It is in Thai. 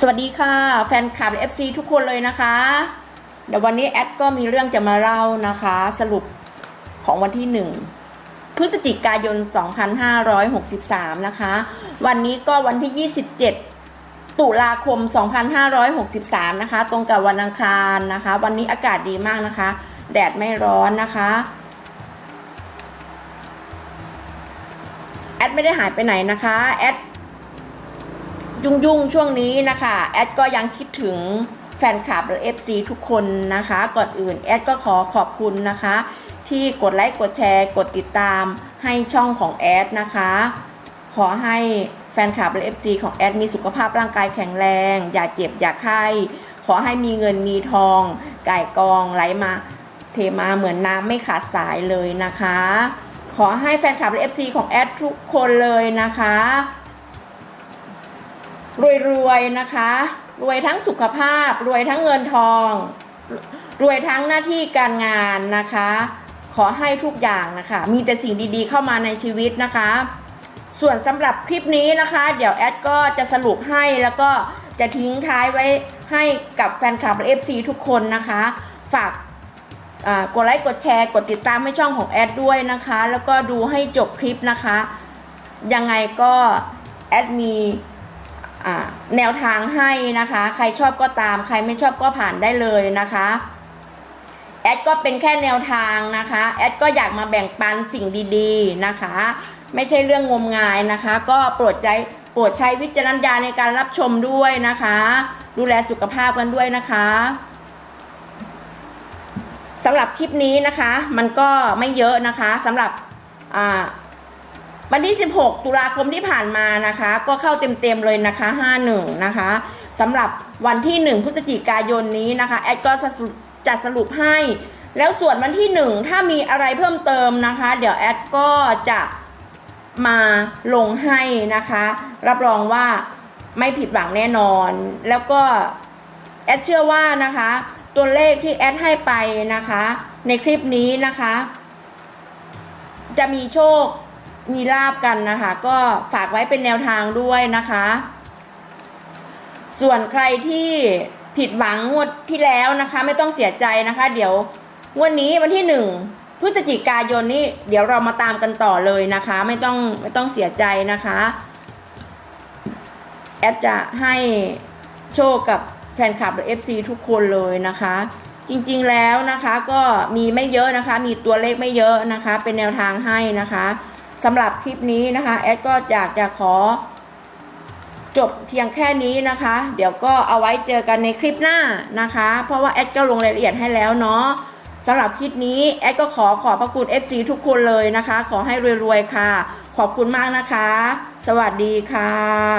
สวัสดีค่ะ แฟนคลับ FC ทุกคนเลยนะคะเดี๋ยววันนี้แอดก็มีเรื่องจะมาเล่านะคะ สรุปของวันที่ 1 พฤศจิกายน 2563 นะคะ วันนี้ก็วันที่ 27 ตุลาคม 2563 นะคะ ตรงกับวันอังคารนะคะ วันนี้อากาศดีมากนะคะ แดดไม่ร้อนนะคะแอดไม่ได้หายไปไหนนะคะแอด ยุ่งๆ ช่วงนี้นะคะ แอดก็ยังคิดถึงแฟนคลับหรือ FC ทุกคนนะคะ ก่อนอื่นแอดก็ขอขอบคุณนะคะ ที่กดไลค์กดแชร์ กดติดตามให้ช่องของแอดนะคะ ขอให้แฟนคลับและ FC ของแอดมีสุขภาพร่างกายแข็งแรง อย่าเจ็บอย่าไข้ ขอให้มีเงินมีทองไก่กองไหลมา เทมาเหมือนน้ำไม่ขาดสายเลยนะคะ ขอให้แฟนคลับและ FC ของแอดทุกคนเลยนะคะ รวยๆนะคะ รวยทั้งสุขภาพ รวยทั้งเงินทอง รวยทั้งหน้าที่การงานนะคะ ขอให้ทุกอย่างนะคะ มีแต่สิ่งดีๆเข้ามาในชีวิตนะคะ ส่วนสำหรับคลิปนี้นะคะ เดี๋ยวแอดก็จะสรุปให้แล้วก็จะทิ้งท้ายไว้ให้กับแฟนคลับและ FC ทุกคนนะคะ ฝากกดไลค์กดแชร์กดติดตามให้ช่องของแอดด้วยนะคะ แล้วก็ดูให้จบคลิปนะคะ ยังไงก็แอดมี แนวทางให้นะคะ ใครชอบก็ตาม ใครไม่ชอบก็ผ่านได้เลยนะคะแอดก็เป็นแค่แนวทางนะคะแอดก็อยากมาแบ่งปันสิ่งดีๆนะคะ ไม่ใช่เรื่องงมงายนะคะ ก็โปรดใจโปรดใช้วิจารณญาณในการรับชมด้วยนะคะ ดูแลสุขภาพกันด้วยนะคะสำหรับคลิปนี้นะคะ มันก็ไม่เยอะนะคะสำหรับอ่า วันที่ 16 ตุลาคมที่ผ่านมานะคะ ก็เข้าเต็มๆเลยนะคะ 51 นะคะสำหรับวันที่ 1 พฤศจิกายนนี้นะคะแอดก็จะสรุปจะสรุปให้ แล้วส่วนวันที่ 1 ถ้ามีอะไรเพิ่มเติมนะคะ เดี๋ยวแอดก็จะมาลงให้นะคะ รับรองว่าไม่ผิดหวังแน่นอน แล้วก็แอดเชื่อว่านะคะ ตัวเลขที่แอดให้ไปนะคะ ในคลิปนี้นะคะ จะมีโชค มีลาบกันนะคะ ก็ฝากไว้เป็นแนวทางด้วยนะคะ ส่วนใครที่ผิดหวังงวดที่แล้วนะคะ ไม่ต้องเสียใจนะคะ เดี๋ยววันนี้วันที่หนึ่งพฤศจิกายนนี้เดี๋ยวเรามาตามกันต่อเลยนะคะ ไม่ต้องไม่ต้องเสียใจนะคะแอดจะให้โชคกับแฟนคลับหรือ FC ทุกคนเลยนะคะ จริงๆแล้วนะคะก็มีไม่เยอะนะคะ มีตัวเลขไม่เยอะนะคะ เป็นแนวทางให้นะคะ สำหรับคลิปนี้นะคะแอดก็อยากจะขอ จบเพียงแค่นี้นะคะ เดี๋ยวก็เอาไว้เจอกันในคลิปหน้านะคะ เพราะว่าแอดก็ลงรายละเอียดให้แล้วเนาะสำหรับคลิปนี้แอดก็ขอขอบพระคุณ FC ทุกคนเลยนะคะ ขอให้รวยๆค่ะ ขอบคุณมากนะคะ สวัสดีค่ะ